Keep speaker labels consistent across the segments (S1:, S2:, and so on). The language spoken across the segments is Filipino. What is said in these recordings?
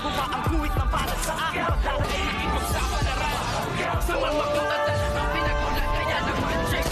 S1: Ang guhit na para sa akin Pagdarating ipagsapalaran Sa mga katatan Ang pinagulat kaya naman check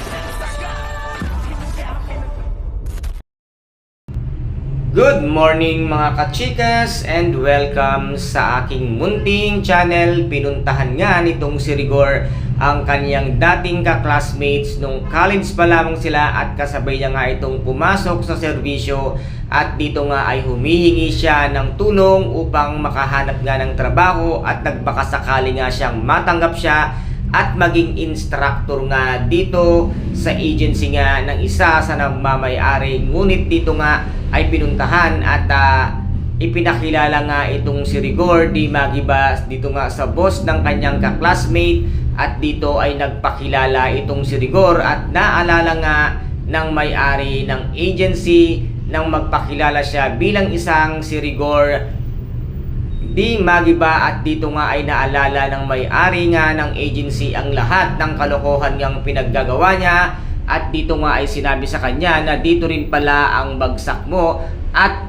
S2: Good morning mga kachikas and welcome sa aking munting channel. Pinuntahan nga nitong si Rigor ang kanyang dating ka-classmates nung college pa lamang sila at kasabay niya nga itong pumasok sa serbisyo at dito nga ay humihingi siya ng tulong upang makahanap nga ng trabaho at nagbakasakali nga siyang matanggap siya at maging instructor nga dito sa agency nga ng isa sa nagmamayari. Ngunit dito nga ay pinuntahan at ah, ipinakilala nga itong si Rigor di Magibas dito nga sa boss ng kanyang ka-classmate at dito ay nagpakilala itong si Rigor at naalala nga ng may-ari ng agency nang magpakilala siya bilang isang si Rigor Di magiba at dito nga ay naalala ng may-ari nga ng agency ang lahat ng kalokohan niyang pinaggagawa niya. At dito nga ay sinabi sa kanya na dito rin pala ang bagsak mo at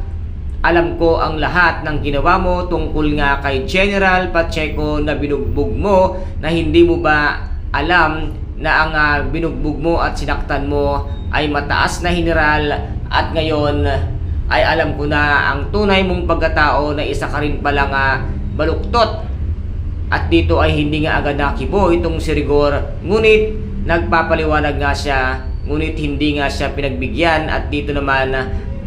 S2: alam ko ang lahat ng ginawa mo tungkol nga kay General Pacheco na binugbog mo na hindi mo ba alam na ang ah, binugbog mo at sinaktan mo ay mataas na general at ngayon ay alam ko na ang tunay mong pagkatao na isa ka rin pala nga baluktot. At dito ay hindi nga agad nakibo itong si Rigor ngunit nagpapaliwanag nga siya ngunit hindi nga siya pinagbigyan at dito naman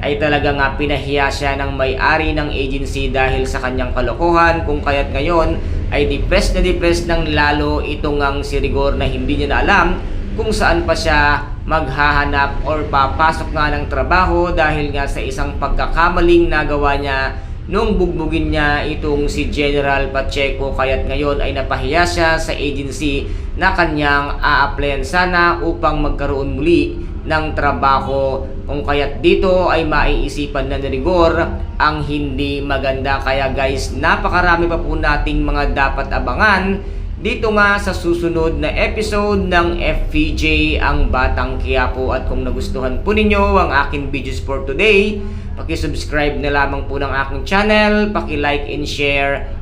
S2: ay talaga nga pinahiya siya ng may-ari ng agency dahil sa kanyang kalokohan kung kaya't ngayon ay depressed na depressed ng lalo itong ang si Rigor na hindi niya na alam kung saan pa siya maghahanap or papasok nga ng trabaho dahil nga sa isang pagkakamaling nagawa niya nung bugbugin niya itong si General Pacheco. Kaya't ngayon ay napahiya siya sa agency na kanyang a-applyan sana upang magkaroon muli ng trabaho. Kung kaya't dito ay maiisipan na ni Rigor ang hindi maganda. Kaya guys napakarami pa po nating mga dapat abangan dito nga sa susunod na episode ng FPJ ang Batang Quiapo at kung nagustuhan po ninyo ang aking videos for today, paki-subscribe na lamang po ng aking channel, paki-like and share